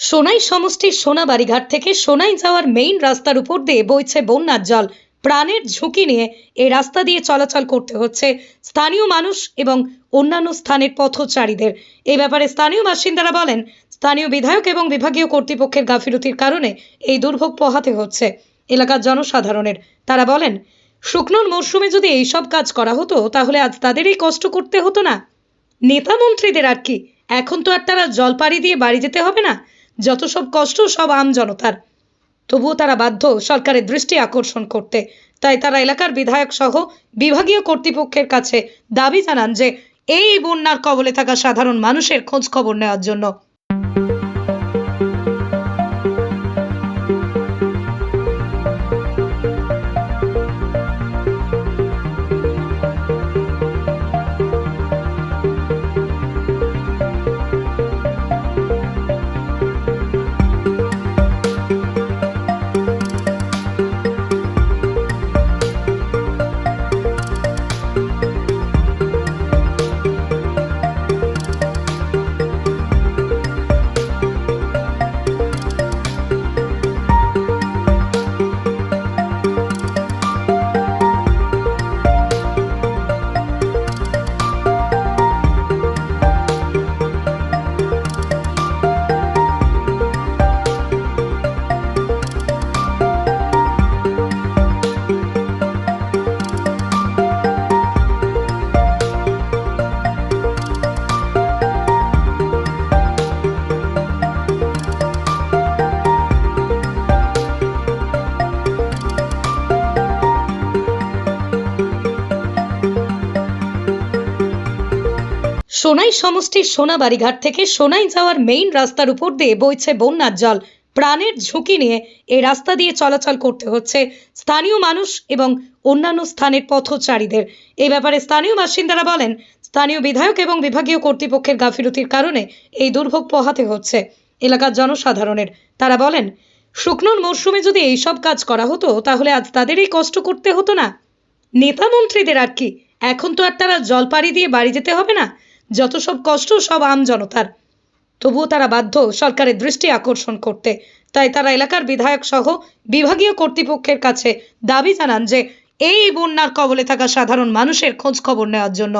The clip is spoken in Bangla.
সোনাই সমষ্টির সোনাবাড়িঘাট থেকে সোনাই যাওয়ার মেইন রাস্তার উপর দিয়ে বইছে বন্যার জল। প্রাণের ঝুঁকি নিয়ে এই রাস্তা দিয়ে চলাচল করতে হচ্ছে স্থানীয় মানুষ এবং অন্যান্য স্থানের পথচারীদের। এই ব্যাপারে স্থানীয় বাসিন্দারা বলেন, স্থানীয় বিধায়ক এবং বিভাগীয় কর্তৃপক্ষের গাফিলতির কারণে এই দুর্ভোগ পোহাতে হচ্ছে এলাকার জনসাধারণের। তারা বলেন, শুকনোর মরশুমে যদি এইসব কাজ করা হতো, তাহলে আজ তাদের এই কষ্ট করতে হতো না। নেতা মন্ত্রীদের আর কি, এখন তো আর তারা জল পাড়ি দিয়ে বাড়ি যেতে হবে না। যত সব কষ্ট, সব আম জনতার। তবুও তারা বাধ্য সরকারের দৃষ্টি আকর্ষণ করতে। তাই তারা এলাকার বিধায়ক সহ বিভাগীয় কর্তৃপক্ষের কাছে দাবি জানান যে, এই বন্যার কবলে থাকা সাধারণ মানুষের খোঁজ খবর নেওয়ার জন্য সোনাই সমষ্টির সোনাবাড়িঘাট থেকে সোনাই যাওয়ার মেইন রাস্তার উপর দিয়ে বইছে বন্যার জল। প্রাণের ঝুঁকি নিয়ে এই রাস্তা দিয়ে চলাচল করতে হচ্ছে স্থানীয় মানুষ এবং অন্যান্য স্থানের পথচারীদের। এ ব্যাপারে স্থানীয় বাসিন্দারা বলেন, স্থানীয় বিধায়ক এবং বিভাগীয় কর্তৃপক্ষের গাফিলতির কারণে এই দুর্ভোগ পোহাতে হচ্ছে এলাকার জনসাধারণের। তারা বলেন শুকনোর মরশুমে যদি এইসব কাজ করা হতো, তাহলে আজ তাদের এই কষ্ট করতে হতো না। নেতা মন্ত্রীদের আর কি, এখন তো আর তারা জলপাড়ি দিয়ে বাড়ি যেতে হবে না। যত সব কষ্ট, সব আম জনতার। তবুও তারা বাধ্য সরকারের দৃষ্টি আকর্ষণ করতে। তাই তারা এলাকার বিধায়ক সহ বিভাগীয় কর্তৃপক্ষের কাছে দাবি জানান যে, এই বন্যার কবলে থাকা সাধারণ মানুষের খোঁজ খবর নেওয়ার জন্য